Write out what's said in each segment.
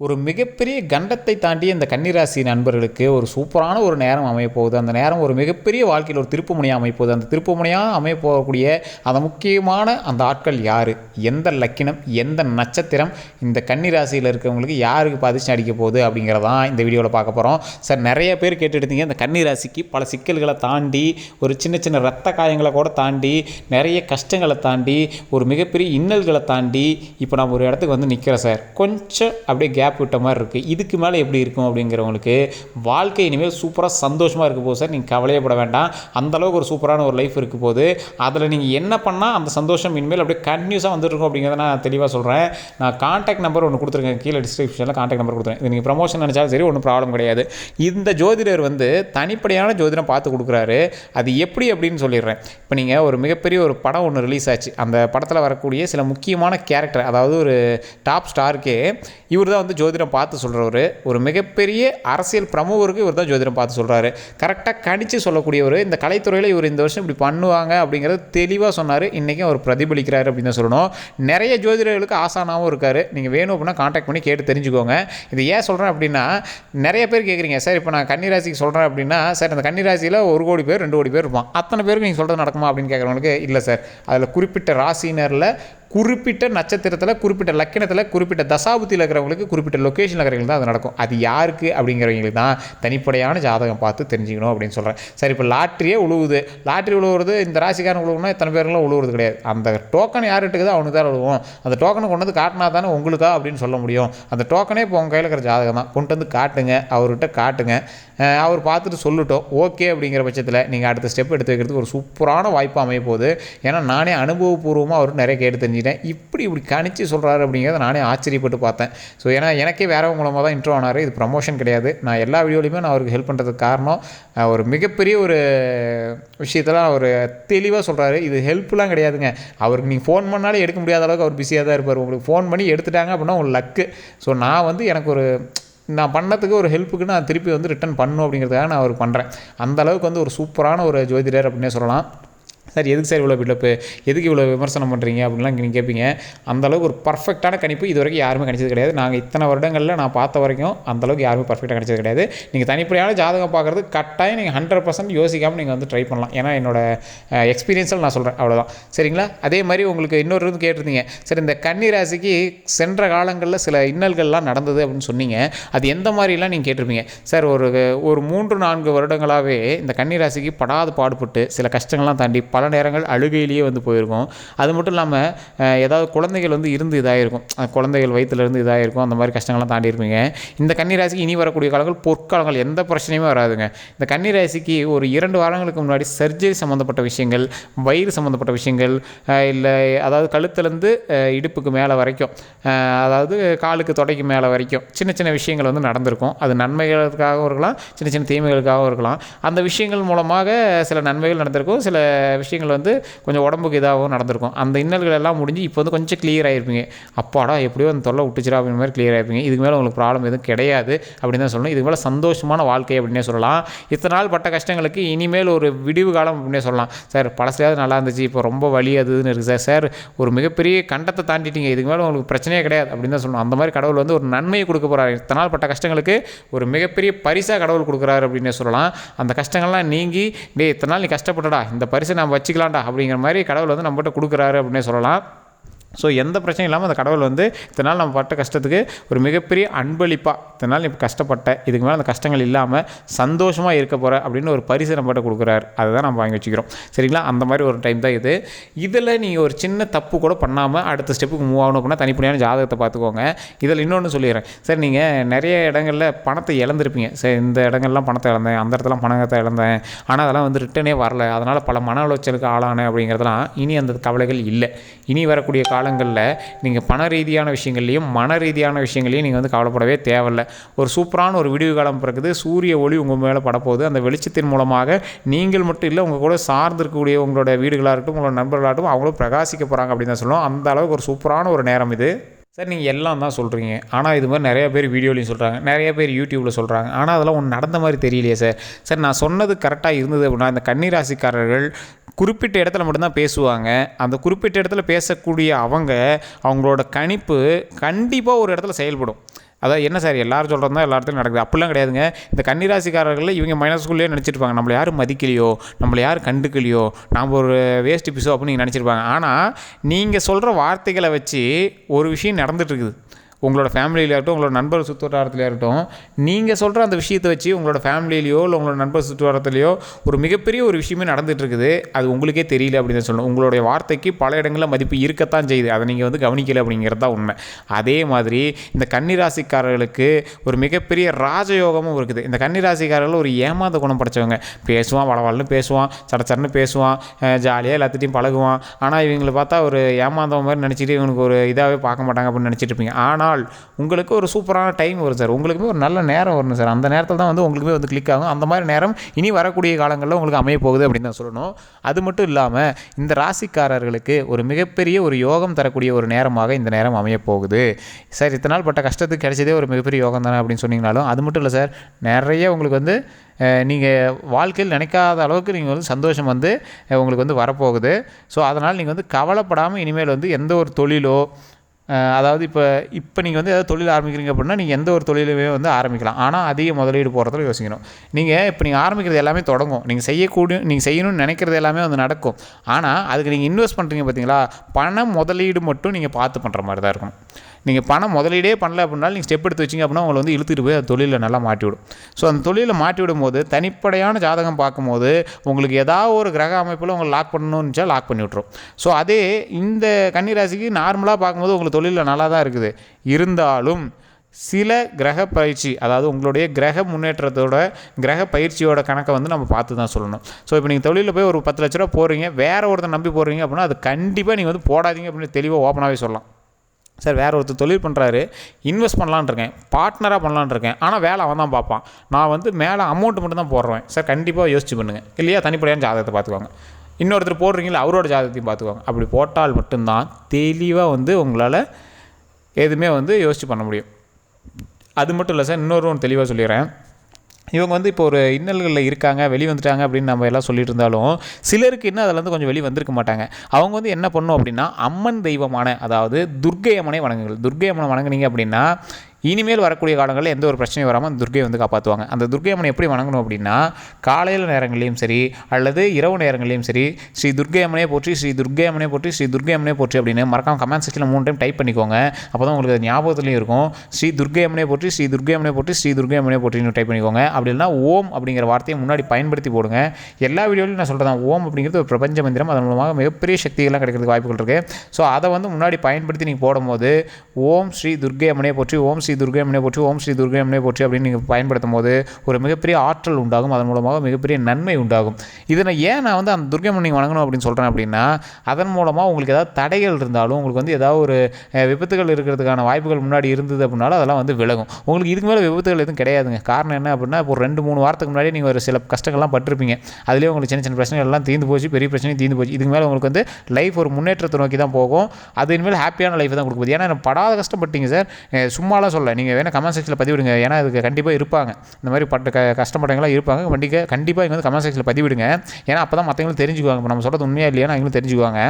ஒரு மிகப்பெரிய கண்டத்தை தாண்டி இந்த கன்னிராசி நண்பர்களுக்கு ஒரு சூப்பரான ஒரு நேரம் அமையப்போகுது அந்த நேரம் ஒரு மிகப்பெரிய வாழ்க்கையில் ஒரு திருப்புமுனையாக அமையப்போகுது அந்த திருப்புமுனையாக அமையப்போகக்கூடிய அந்த முக்கியமான அந்த ஆட்கள் யார்? எந்த லக்கினம் எந்த நட்சத்திரம் இந்த கன்னிராசியில் இருக்கிறவங்களுக்கு யாருக்கு பாதிச்சு அடிக்க போகுது அப்படிங்கிறதான் இந்த வீடியோவில் பார்க்க போகிறோம் சார் நிறைய பேர் கேட்டுடுத்தீங்க இந்த கன்னிராசிக்கு பல சிக்கல்களை தாண்டி ஒரு சின்ன சின்ன ரத்த காயங்களை கூட தாண்டி நிறைய கஷ்டங்களை தாண்டி ஒரு மிகப்பெரிய இன்னல்களை தாண்டி இப்போ நம்ம ஒரு இடத்துக்கு வந்து நிற்கிறோம் சார். கொஞ்சம் அப்படியே கேப் விட்ட மாதிரி இருக்குது இதுக்கு மேலே எப்படி இருக்கும் அப்படிங்கிறவங்களுக்கு வாழ்க்கை இனிமேல் சூப்பராக சந்தோஷமாக இருக்க போது சார் நீங்கள் கவலையப்பட வேண்டாம். அந்தளவுக்கு ஒரு சூப்பரான ஒரு லைஃப் இருக்க போது அதில் நீங்கள் என்ன பண்ணால் அந்த சந்தோஷம் இனிமேல் அப்படியே கன்டினியூஸாக வந்துட்டு இருக்கும் அப்படிங்கிறத நான் தெளிவாக சொல்கிறேன் நான் காண்டாக்ட் நம்பர் ஒன்று கொடுத்துருக்கேன். கீழே டிஸ்கிரிப்ஷனில் காண்டாக்ட் நம்பர் கொடுத்துருக்கேன். இது நீங்கள் ப்ரமோஷன் நினச்சாலும் சரி ஒன்றும் ப்ராப்ளம் கிடையாது. இந்த ஜோதிடர் வந்து தனிப்படையான ஜோதிடம் பார்த்து கொடுக்குறாரு. அது எப்படி அப்படின்னு சொல்லிடுறேன். இப்போ நீங்கள் ஒரு மிகப்பெரிய ஒரு படம் ஒன்று ரிலீஸ் ஆச்சு. அந்த படத்தில் வரக்கூடிய சில முக்கியமான கேரக்டர் அதாவது ஒரு டாப் ஸ்டாருக்கே இவர் தான் வந்து ஜோதிடம் பார்த்து சொல்கிறவர் ஒரு மிகப்பெரிய அரசியல் பிரமுகருக்கு இவர் தான் ஜோதிடம் பார்த்து சொல்கிறாரு கரெக்டாக கணிச்சு சொல்லக்கூடியவர். இந்த கலைத்துறையில் இவர் இந்த வருஷம் இப்படி பண்ணுவாங்க அப்படிங்கிறத தெளிவாக சொன்னார். இன்றைக்கும் அவர் பிரதிபலிக்கிறார் அப்படின்னு தான் சொல்லணும். நிறைய ஜோதிடர்களுக்கு ஆசானாகவும் இருக்கார். நீங்கள் வேணும் அப்படின்னா காண்டாக்ட் பண்ணி கேட்டு தெரிஞ்சுக்கோங்க. இது ஏன் சொல்கிறேன் அப்படின்னா நிறைய பேர் கேட்குறீங்க சார் இப்போ நான் கன்னிராசிக்கு சொல்கிறேன் அப்படின்னா சார் அந்த கன்னிராசியில் ஒரு கோடி பேர் ரெண்டு கோடி பேர் இருப்பான். அத்தனை பேருக்கு நீங்கள் சொல்கிறது நடக்குமா அப்படின்னு கேட்குறவங்களுக்கு இல்லை சார். அதில் குறிப்பிட்ட ராசினரில் குறிப்பிட்ட நட்சத்திரத்தில் குறிப்பிட்ட லக்கணத்தில் குறிப்பிட்ட தசாபுத்தியில் இருக்கிறவங்களுக்கு குறிப்பிட்ட லொக்கேஷனில் இருக்கிறவங்களுக்கு தான் அது நடக்கும். அது யாருக்கு அப்படிங்கிறவங்களுக்கு தான் தனிப்படையான ஜாதகம் பார்த்து தெரிஞ்சுக்கணும் அப்படின்னு சொல்கிறேன் சரி இப்போ லாட்ரியே உழுவுது. லாட்ரி உழுவுறது இந்த ராசிக்காரன் உழுவுனா இத்தனை பேருக்குலாம் உழுவுறது கிடையாது. அந்த டோக்கன் யார்கிட்டக்குதோ அவனுக்கு தான் உழுவும். அந்த டோக்கனை கொண்டு வந்து காட்டினா தானே உங்களுக்கா அப்படின்னு சொல்ல முடியும். அந்த டோக்கனே இப்போ உங்கள் கையில் இருக்கிற ஜாதகம் தான். கொண்டு வந்து காட்டுங்க. அவர்கிட்ட காட்டுங்க. அவர் பார்த்துட்டு சொல்லட்டும். ஓகே அப்படிங்கிற பட்சத்தில் நீங்கள் அடுத்த ஸ்டெப் எடுத்து வைக்கிறதுக்கு ஒரு சூப்பரான வாய்ப்பு அமைய போகுது. ஏன்னா நானே அனுபவபூர்வமாக அவர் நிறைய கேட்டு தெரிஞ்சிட்டேன் இப்படி இப்படி கணிச்சு சொல்கிறாரு அப்படிங்கிறத நானே ஆச்சரியப்பட்டு பார்த்தேன். ஸோ ஏன்னா எனக்கே வேறவங்க மூலமாக தான் இன்ட்ரோ ஆனார். இது ப்ரமோஷன் கிடையாது. நான் எல்லா வீடியோலையுமே நான் அவருக்கு ஹெல்ப் பண்ணுறதுக்கு காரணம் ஒரு மிகப்பெரிய ஒரு விஷயத்தெல்லாம் அவர் தெளிவாக சொல்கிறாரு இது ஹெல்ப்லாம் கிடையாதுங்க. அவருக்கு நீங்கள் ஃபோன் பண்ணாலே எடுக்க முடியாத அளவுக்கு அவர் பிஸியாக தான் இருப்பார். உங்களுக்கு ஃபோன் பண்ணி எடுத்துட்டாங்க அப்படின்னா ஒரு லக்கு ஸோ நான் வந்து எனக்கு ஒரு நான் பண்ணதுக்கு ஒரு ஹெல்ப்புக்கு நான் திருப்பி வந்து ரிட்டர்ன் பண்ணணும் அப்படிங்கிறதுக்காக நான் அவர் பண்ணுறேன் அந்தளவுக்கு வந்து ஒரு சூப்பரான ஒரு ஜோதிடர் அப்படின்னே சொல்லலாம். சார் எதுக்கு சார் இவ்வளோ பில்டப்பு? எதுக்கு இவ்வளோ விமர்சனம் பண்ணுறீங்க அப்படின்லாம் நீங்கள் கேட்பீங்க அந்த அளவுக்கு ஒரு பர்ஃபெக்டான கணிப்பு இது வரைக்கும் யாருமே கணிச்சது கிடையாது. நாங்கள் இத்தனை வருடங்களில் நான் பார்த்த வரைக்கும் அந்தளவுக்கு யாருமே பர்ஃபெக்டாக கணிச்சது கிடையாது. நீங்கள் தனிப்படியான ஜாதகம் பார்க்குறது கட்டாயம் நீங்கள் ஹண்ட்ரட் பர்சன்ட் யோசிக்காமல் நீங்கள் வந்து ட்ரை பண்ணலாம். ஏன்னா என்னோட எக்ஸ்பீரியன்ஸில் நான் சொல்கிறேன் அவ்வளோதான் சரிங்களா? அதே மாதிரி உங்களுக்கு இன்னொரு இது கேட்டிருந்தீங்க. சரி இந்த கன்னி ராசிக்கு சென்ற காலங்களில் சில இன்னல்கள்லாம் நடந்தது அப்படின்னு சொன்னீங்க. அது எந்த மாதிரிலாம் நீங்கள் கேட்டிருப்பீங்க? சார் ஒரு ஒரு மூன்று நான்கு வருடங்களாகவே இந்த கன்னி ராசிக்கு பாடுபட்டு சில கஷ்டங்கள்லாம் தாண்டி பல பல நேரங்கள் அழுகையிலேயே வந்து போயிருக்கும். அது மட்டும் இல்லாமல் ஏதாவது குழந்தைகள் வந்து இருந்து இதாகிருக்கும் குழந்தைகள் வயிற்றுலேருந்து இதாகிருக்கும் அந்த மாதிரி கஷ்டங்கள்லாம் தாண்டி இருப்பீங்க. இந்த கன்னிராசிக்கு இனி வரக்கூடிய காலங்கள் பொற்காலங்கள் எந்த பிரச்சனையுமே வராதுங்க. இந்த கன்னிராசிக்கு ஒரு இரண்டு வாரங்களுக்கு முன்னாடி சர்ஜரி சம்மந்தப்பட்ட விஷயங்கள் வயிறு சம்மந்தப்பட்ட விஷயங்கள் இல்லை அதாவது கழுத்துலேருந்து இடுப்புக்கு மேலே வரைக்கும் அதாவது காலுக்கு தொடைக்கு மேலே வரைக்கும் சின்ன சின்ன விஷயங்கள் வந்து நடந்திருக்கும். அது நன்மைகளுக்காகவும் இருக்கலாம் சின்ன சின்ன தீமைகளுக்காகவும் இருக்கலாம். அந்த விஷயங்கள் மூலமாக சில நன்மைகள் நடந்திருக்கும். சில விஷயங்கள் வந்து கொஞ்சம் உடம்புக்கு இதாகவும் நடந்திருக்கும். அந்த இன்னல்கள் எல்லாம் முடிஞ்சு இப்போ வந்து கொஞ்சம் கிளியர் ஆகிருப்பீங்க அப்பாடா எப்படியோ அந்த தொல்லை விட்டுச்சிரா அப்படின்ற மாதிரி கிளியர் ஆகிருப்பீங்க இதுக்கு மேலே உங்களுக்கு ப்ராப்ளம் எதுவும் கிடையாது அப்படின்னு தான் சொல்லணும். இதுக்கு மேலே சந்தோஷமான வாழ்க்கை அப்படின்னே சொல்லலாம். இத்தனை நாள் பட்ட கஷ்டங்களுக்கு இனிமேல் ஒரு விடிவு காலம் அப்படின்னே சொல்லலாம். சார் பழசுலையாவது நல்லா இருந்துச்சு. இப்போ ரொம்ப வலி அதுன்னு இருக்குது சார். சார் ஒரு மிகப்பெரிய கண்டத்தை தாண்டிட்டீங்க. இதுக்கு மேலே உங்களுக்கு பிரச்சனையே கிடையாது அப்படின்னு தான் சொல்லணும். அந்த மாதிரி கடவுள் வந்து ஒரு நன்மையை கொடுக்க போகிறாரு இத்தனை நாள் பட்ட கஷ்டங்களுக்கு ஒரு மிகப்பெரிய பரிசாக கடவுள் கொடுக்குறாரு அப்படின்னே சொல்லலாம். அந்த கஷ்டங்கள்லாம் நீங்கி டேய் இத்தனை நாள் நீ கஷ்டப்பட்டடா. இந்த பரிசை நம்ம வச்சுக்கலாம்டா அப்படிங்கிற மாதிரி கடவுள் வந்து நம்மகிட்ட கொடுக்குறாரு அப்படின்னே சொல்லலாம். ஸோ எந்த பிரச்சனையும் இல்லாமல் அந்த கடவுள் வந்து இத்தனை நாள் நம்ம பட்ட கஷ்டத்துக்கு ஒரு மிகப்பெரிய அன்பளிப்பாக இதனால் இப்போ கஷ்டப்பட்ட இதுக்கு மேலே அந்த கஷ்டங்கள் இல்லாமல் சந்தோஷமாக இருக்க போகிற அப்படின்னு ஒரு பரிசு நம்மகிட்ட கொடுக்குறாரு. அதுதான் நம்ம வாங்கி வச்சுக்கிறோம். சரிங்களா? அந்த மாதிரி ஒரு டைம் தான் இது. இதில் நீங்கள் ஒரு சின்ன தப்பு கூட பண்ணாமல் அடுத்த ஸ்டெப்புக்கு மூவ் ஆகணும் அப்படின்னா தனிப்படியான ஜாதகத்தை பார்த்துக்கோங்க. இதில் இன்னொன்று சொல்லிடுறேன். சார் நீங்கள் நிறைய இடங்களில் பணத்தை இழந்திருப்பீங்க. சார் இந்த இடங்கள்லாம் பணத்தை இழந்தேன் அந்த இடத்துல பணத்தை இழந்தேன். ஆனால் அதெல்லாம் வந்து ரிட்டனே வரல. அதனால் பல மன உளைச்சலுக்கு ஆளானேன் அப்படிங்கிறதுலாம் இனி அந்த கவலைகள் இல்லை. இனி வரக்கூடிய காலங்களில் நீங்கள் பண ரீதியான விஷயங்கள்லையும் மன ரீதியான விஷயங்களையும் நீங்கள் வந்து கவலைப்படவே தேவையில்ல. ஒரு சூப்பரான ஒரு விடிவு காலம் பிறகுது சூரிய ஒளி உங்கள் மேலே படப்போகுது. அந்த வெளிச்சத்தின் மூலமாக நீங்கள் மட்டும் இல்லை உங்கள் கூட சார்ந்து இருக்கக்கூடிய உங்களோட வீடுகளாக இருக்கட்டும் உங்களோட நண்பர்களாகட்டும் அவங்களும் பிரகாசிக்க போகிறாங்க அப்படின்னு தான் சொல்லுவோம் அந்த அளவுக்கு ஒரு சூப்பரான ஒரு நேரம் இது. சார் நீங்கள் எல்லாம் தான் சொல்கிறீங்க ஆனால் இது மாதிரி நிறைய பேர் வீடியோலையும் சொல்கிறாங்க நிறைய பேர் யூடியூப்பில் சொல்கிறாங்க ஆனால் அதெல்லாம் ஒன்று நடந்த மாதிரி தெரியலையே சார். சார் நான் சொன்னது கரெக்டாக இருந்தது அப்படின்னா இந்த கன்னிராசிக்காரர்கள் குறிப்பிட்ட இடத்துல மட்டும்தான் பேசுவாங்க. அந்த குறிப்பிட்ட இடத்துல பேசக்கூடிய அவங்க அவங்களோட கணிப்பு கண்டிப்பாக ஒரு இடத்துல செயல்படும். அதான் என்ன சார் எல்லாரும் சொல்கிறது தான் இடத்துலையும் நடக்குது? அப்படிலாம் கிடையாதுங்க. இந்த கன்னிராசிக்காரர்கள் இவங்க மைனஸ்குள்ளேயே நினச்சிருப்பாங்க. நம்மளை யாரும் மதிக்கலையோ? நம்மளை யாரும் கண்டுக்கலையோ? நாம் ஒரு வேஸ்ட் பிசோ அப்படின்னு நீங்கள் நினச்சிருப்பாங்க. ஆனால் நீங்கள் சொல்கிற வார்த்தைகளை வச்சு ஒரு விஷயம் நடந்துட்டுருக்குது உங்களோட ஃபேமிலியில இருக்கட்டும் உங்களோட நண்பர் சுற்றுவட்டாரத்தில் இருக்கட்டும் நீங்கள் சொல்கிற அந்த விஷயத்தை வச்சு உங்களோட ஃபேமிலியிலையோ இல்லை உங்களோட நண்பர் சுற்றுவட்டாரத்துலையோ ஒரு மிகப்பெரிய ஒரு விஷயமே நடந்துகிட்ருக்குது இருக்குது அது உங்களுக்கே தெரியல அப்படின்னு சொல்லணும். உங்களுடைய வார்த்தைக்கு பல இடங்களில் மதிப்பு இருக்கத்தான் செய்யுது. அதை நீங்கள் வந்து கவனிக்கல அப்படிங்கிறது தான் உண்மை. அதே மாதிரி இந்த கன்னிராசிக்காரர்களுக்கு ஒரு மிகப்பெரிய ராஜயோகமும் இருக்குது. இந்த கன்னிராசிக்காரர்கள் ஒரு ஏமாந்த குணம் படைச்சவங்க. பேசுவான் வளவலன்னு பேசுவான் சடச்சடன்னு பேசுவான் ஜாலியாக எல்லாத்திட்டையும் பழகுவான். ஆனால் இவங்களை பார்த்தா ஒரு ஏமாந்தவன் மாதிரி நினச்சிட்டு இவனுக்கு ஒரு இதாகவே பார்க்க மாட்டாங்க அப்படின்னு நினச்சிட்டு இருப்பீங்க. ஆனால் நாள். உங்களுக்கு ஒரு சூப்பரான டைம் வரும் சார் உங்களுக்குமே ஒரு நல்ல நேரம் வரணும் சார் அந்த நேரத்தில் தான் வந்து உங்களுக்குமே வந்து கிளிக் ஆகும். அந்த மாதிரி நேரம் இனி வரக்கூடிய காலங்களில் உங்களுக்கு அமைய போகுது அப்படின்னு தான் சொல்லணும். அது மட்டும் இல்லாமல் இந்த ராசிக்காரர்களுக்கு ஒரு மிகப்பெரிய ஒரு யோகம் தரக்கூடிய ஒரு நேரமாக இந்த நேரம் அமைய போகுது. சார் இத்தனை நாள் பட்ட கஷ்டத்துக்கு கிடைச்சதே ஒரு மிகப்பெரிய யோகம் தானே அப்படின்னு சொன்னீங்கனாலும் அது மட்டும் இல்லை சார் நிறைய உங்களுக்கு வந்து நீங்கள் வாழ்க்கையில் நினைக்காத அளவுக்கு நீங்கள் வந்து சந்தோஷம் வந்து உங்களுக்கு வந்து வரப்போகுது. ஸோ அதனால் நீங்கள் வந்து கவலைப்படாமல் இனிமேல் வந்து எந்த ஒரு தொழிலோ அதாவது இப்போ இப்போ நீங்கள் வந்து ஏதாவது தொழில் ஆரம்பிக்கிறீங்க அப்படின்னா நீங்கள் எந்த ஒரு தொழிலுமே வந்து ஆரம்பிக்கலாம். ஆனால் அதிக முதலீடு போகிறதுல யோசிக்கணும். நீங்கள் இப்போ நீங்கள் ஆரம்பிக்கிறது எல்லாமே தொடங்கும். நீங்கள் செய்யக்கூடிய நீங்கள் செய்யணும்னு நினைக்கிறது எல்லாமே வந்து நடக்கும். ஆனால் அதுக்கு நீங்கள் இன்வெஸ்ட் பண்ணுறீங்க பார்த்தீங்களா பணம் முதலீடு மட்டும் நீங்கள் பார்த்து பண்ணுற மாதிரி தான் இருக்கும் நீங்கள் பணம் முதலீடே பண்ணல அப்படின்னாலும் நீங்கள் ஸ்டெப் எடுத்து வச்சிங்க அப்படின்னா உங்களை வந்து இழுத்துட்டு போய் அந்த தொழிலில் நல்லா மாட்டிவிடும் ஸோ அந்த தொழிலில் மாட்டி விடும்போது தனிப்படையான ஜாதகம் பார்க்கும்போது உங்களுக்கு ஏதாவது ஒரு கிரக அமைப்பில் உங்களை லாக் பண்ணணும்னுச்சா லாக் பண்ணி விட்ரும் ஸோ அதே இந்த கன்னிராசிக்கு நார்மலாக பார்க்கும்போது உங்களுக்கு தொழிலில் நல்லா தான் இருக்குது. இருந்தாலும் சில கிரக பயிற்சி அதாவது உங்களுடைய கிரக முன்னேற்றத்தோட கிரக பயிற்சியோட கணக்கை வந்து நம்ம பார்த்து தான் சொல்லணும். ஸோ இப்போ நீங்கள் தொழிலில் போய் ஒரு பத்து லட்ச ரூபா போகிறீங்க வேறு ஒருத்தர் நம்பி போகிறீங்க அப்படின்னா அது கண்டிப்பாக நீங்கள் வந்து போடாதீங்க அப்படின்னு தெளிவாக ஓப்பனாகவே சொல்லலாம். சார் வேறு ஒருத்தர் தொழில் பண்ணுறாரு இன்வெஸ்ட் பண்ணலான்னு இருக்கேன் பார்ட்னராக பண்ணலான்னு இருக்கேன் ஆனால் வேலை அவன் தான் பார்ப்பான். நான் வந்து மேலே அமௌண்ட் மட்டும் தான் போடுறேன். சார் கண்டிப்பாக யோசிச்சு பண்ணுங்கள் இல்லையா? தனிப்படையான ஜாதகத்தை பார்த்துக்கோங்க. இன்னொருத்தர் போடுறீங்களா அவரோட ஜாதகத்தையும் பார்த்துக்கோங்க. அப்படி போட்டால் மட்டும்தான் தெளிவாக வந்து உங்களால் எதுவுமே வந்து யோசிச்சு பண்ண முடியும். அது மட்டும் இல்லை சார் இன்னொரு ஒன்று தெளிவாக சொல்லிடுறேன். இவங்க வந்து இப்போ ஒரு இன்னல்களில் இருக்காங்க வெளி வந்துட்டாங்க அப்படின்னு நம்ம எல்லாம் சொல்லிட்டு இருந்தாலும் சிலருக்கு இன்னும் அதில் வந்து கொஞ்சம் வெளி வந்திருக்க மாட்டாங்க. அவங்க வந்து என்ன பண்ணும் அப்படின்னா அம்மன் தெய்வமான அதாவது துர்க்கை அம்மனை வணங்குங்கள். துர்க்கை அம்மனை வணங்குனீங்க அப்படின்னா இனிமேல் வரக்கூடிய காலங்களில் எந்த ஒரு பிரச்சனையும் வராமல் அந்த துர்க்கையை வந்து காப்பாற்றுவாங்க. அந்த துர்கை அம்மனை எப்படி வணங்கணும் அப்படின்னா காலையில் நேரங்களையும் சரி அல்லது இரவு நேரங்களையும் சரி ஸ்ரீ துர்க்கை அம்மனே போற்றி ஸ்ரீ துர்கை அம்மனே போற்றி ஸ்ரீ துர்கை அம்மனே போற்றி அப்படின்னு மறக்காம கமெண்ட் செக்ஷனில் மூணு டைம் டைப் பண்ணிக்கோங்க. அப்போ தான் உங்களுக்கு அது ஞாபகத்துலையும் இருக்கும். ஸ்ரீ துர்கை அம்மனே போற்றி ஸ்ரீ துர்கை அம்மனே போற்றி ஸ்ரீ துர்கை அம்மனே போற்றின்னு டைப் பண்ணிக்கோங்க. அப்படி இல்லைனா ஓம் அப்படிங்கிற வார்த்தையை முன்னாடி பயன்படுத்தி போடுங்க. எல்லா வீடியோலையும் நான் சொல்கிறேன் ஓம் அப்படிங்கிறது ஒரு பிரபஞ்ச மந்திரம். அதன் மூலமாக மிகப்பெரிய சக்திகள்லாம் கிடைக்கிறதுக்கு வாய்ப்புகள் இருக்குது ஸோ அதை வந்து முன்னாடி பயன்படுத்தி நீங்கள் போடும்போது ஓம் ஸ்ரீ துர்க்கை அம்மனே போற்றி ஓம் ஸ்ரீ துர்க்கை அம்மனே போற்றி ஓம் ஸ்ரீ துர்க்கை அம்மனே போற்றி அப்படின்னு நீங்கள் பயன்படுத்தும் போது ஒரு மிகப்பெரிய ஆற்றல் உண்டாகும். அதன் மூலமாக மிகப்பெரிய நன்மை உண்டாகும். இதனை ஏன் நான் வந்து அந்த துர்க்கை அம்மன் நீங்கள் வணங்கணும் அப்படின்னு சொல்கிறேன் அப்படின்னா அதன் மூலமாக உங்களுக்கு ஏதாவது தடைகள் இருந்தாலும் உங்களுக்கு வந்து ஏதாவது ஒரு விபத்துகள் இருக்கிறதுக்கான வாய்ப்புகள் முன்னாடி இருந்தது அப்படின்னாலும் அதெல்லாம் வந்து விலகும். உங்களுக்கு இதுக்கு மேலே விபத்துகள் எதுவும் கிடையாதுங்க. காரணம் என்ன அப்படின்னா இப்போ ஒரு ரெண்டு மூணு வாரத்துக்கு முன்னாடி நீங்கள் ஒரு சில கஷ்டங்கள்லாம் பட்டிருப்பீங்க. அதுலேயே உங்களுக்கு சின்ன சின்ன பிரச்சனைகள் எல்லாம் தீர்ந்து போச்சு. பெரிய பிரச்சனையும் தீர்ந்து போச்சு. இதுக்கு மேலே உங்களுக்கு வந்து லைஃப் ஒரு முன்னேற்றத்தை நோக்கி தான் போகும். அது இனிமேல் ஹாப்பியான லைஃப் தான் கொடுக்குது ஏன்னா படாத கஷ்டப்பட்டீங்க சார். சும்மாலாம் சொல்ல நீங்கள் வேணால் கமெண்ட் செக்ஷனில் பதிவிடுங்க. ஏன்னா அதுக்கு கண்டிப்பாக இருப்பாங்க. இந்த மாதிரி பட்ட க கஷ்டப்பட்டவங்களாம் இருப்பாங்க. கண்டிப்பாக கண்டிப்பாக இங்கே வந்து கமெண்ட் செக்ஷனில் பதிவிடுங்க. ஏன்னா அப்போ தான் மற்றவங்களும் தெரிஞ்சுக்குவாங்க. இப்போ நம்ம சொல்கிறது உண்மையாக இல்லையா அவங்களும் தெரிஞ்சுக்குவாங்க.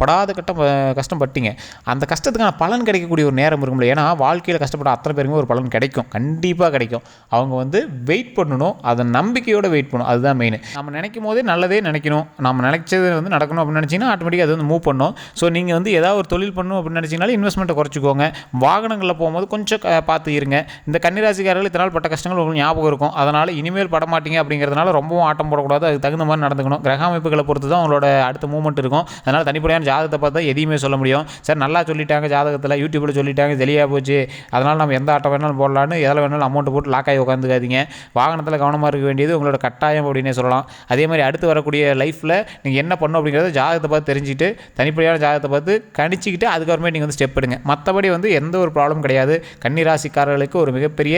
படாத கட்டம் கஷ்டப்பட்டீங்க. அந்த கஷ்டத்துக்கான பலன் கிடைக்கக்கூடிய ஒரு நேரம் இருக்கும்ல. ஏன்னா வாழ்க்கையில் கஷ்டப்பட்ட அத்தனை பேருக்குமே ஒரு பலன் கிடைக்கும். கண்டிப்பாக கிடைக்கும். அவங்க வந்து வெயிட் பண்ணணும். அதை நம்பிக்கையோடு வெயிட் பண்ணணும். அதுதான் மெயின் நம்ம நினைக்கும் போதே நல்லதே நினைக்கணும். நம்ம நினைச்சது வந்து நடக்கணும் அப்படின்னு நினச்சிங்கன்னா ஆட்டோமேட்டிக்காக அது வந்து மூவ் பண்ணும். ஸோ நீங்கள் வந்து ஏதாவது ஒரு தொழில் பண்ணணும் அப்படின்னு நினச்சிங்கனாலும் இன்வெஸ்ட்மெண்ட்டை குறைச்சிக்கோங்க. வாகனங்களில் போகும்போது கொஞ்சம் பார்த்து இருங்க. இந்த கன்னிராசிக்காரர்கள் இத்தனால் பட்ட கஷ்டங்கள் உங்களுக்கு ஞாபகம் இருக்கும். அதனால் இனிமேல் படமாட்டீங்க அப்படிங்கிறதுனால ரொம்பவும் ஆட்டம் போடக்கூடாது. அதுக்கு தகுந்த மாதிரி நடந்துக்கணும். கிரக அமைப்புகளை பொறுத்து தான் உங்களோட அடுத்த மூமெண்ட் இருக்கும். அதனால் தனி தனிப்படையான ஜாதகத்தை பார்த்தா எதையுமே சொல்ல முடியும். சார் நல்லா சொல்லிட்டாங்க ஜாதகத்தில் யூடியூப்பில் சொல்லிட்டாங்க தெளிவாக போச்சு. அதனால் நம்ம எந்த ஆட்டம் வேணாலும் போடலான்னு எதில் வேணாலும் அமௌண்ட் போட்டு லாக் ஆகி உட்காந்துக்காதீங்க வாகனத்தில் கவனமாக இருக்க வேண்டியது உங்களோட கட்டாயம் அப்படின்னே சொல்லலாம். அதே மாதிரி அடுத்து வரக்கூடிய லைஃப்பில் நீங்கள் என்ன பண்ணணும் அப்படிங்கிறத ஜாதகத்தை பார்த்து தெரிஞ்சுட்டு தனிப்படையான ஜாதகத்தை பார்த்து கணிச்சிக்கிட்டு அதுக்கப்புறமே நீங்கள் வந்து ஸ்டெப் எடுங்க. மற்றபடி வந்து எந்த ஒரு ப்ராப்ளம் கிடையாது. கன்னிராசிக்காரர்களுக்கு ஒரு மிகப்பெரிய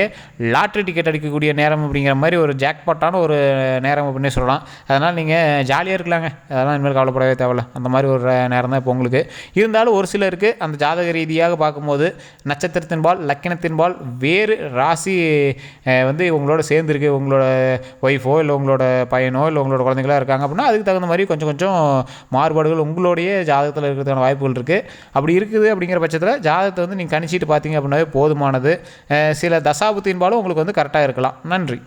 லாட்ரி டிக்கெட் அடிக்கக்கூடிய நேரம் அப்படிங்கிற மாதிரி ஒரு ஜாக்பாட்டான ஒரு நேரம் அப்படின்னே சொல்லலாம். அதனால் நீங்கள் ஜாலியாக இருக்கலாங்க. அதெல்லாம் இனிமேல் கவலைப்படவே தேவையில்ல. அந்த மாதிரி ஒரு நேரம் தான் இப்போ உங்களுக்கு. இருந்தாலும் ஒரு சிலருக்கு அந்த ஜாதக ரீதியாக பார்க்கும்போது நட்சத்திரத்தின்பால் லக்கினத்தின்பால் வேறு ராசி வந்து உங்களோட சேர்ந்துருக்கு. உங்களோட ஒய்ஃபோ இல்லை உங்களோட பையனோ இல்லை உங்களோட குழந்தைங்களா இருக்காங்க அப்படின்னா அதுக்கு தகுந்த மாதிரி கொஞ்சம் கொஞ்சம் மாறுபாடுகள் உங்களுடைய ஜாதகத்தில் இருக்கிறதுக்கான வாய்ப்புகள் இருக்குது அப்படி இருக்குது அப்படிங்கிற பட்சத்தில் ஜாதகத்தை வந்து நீங்கள் கணிச்சிட்டு பார்த்தீங்க அப்படின்னாவே போதுமானது. சில தசாபுத்தின்பாலும் உங்களுக்கு வந்து கரெக்டாக இருக்கலாம். நன்றி.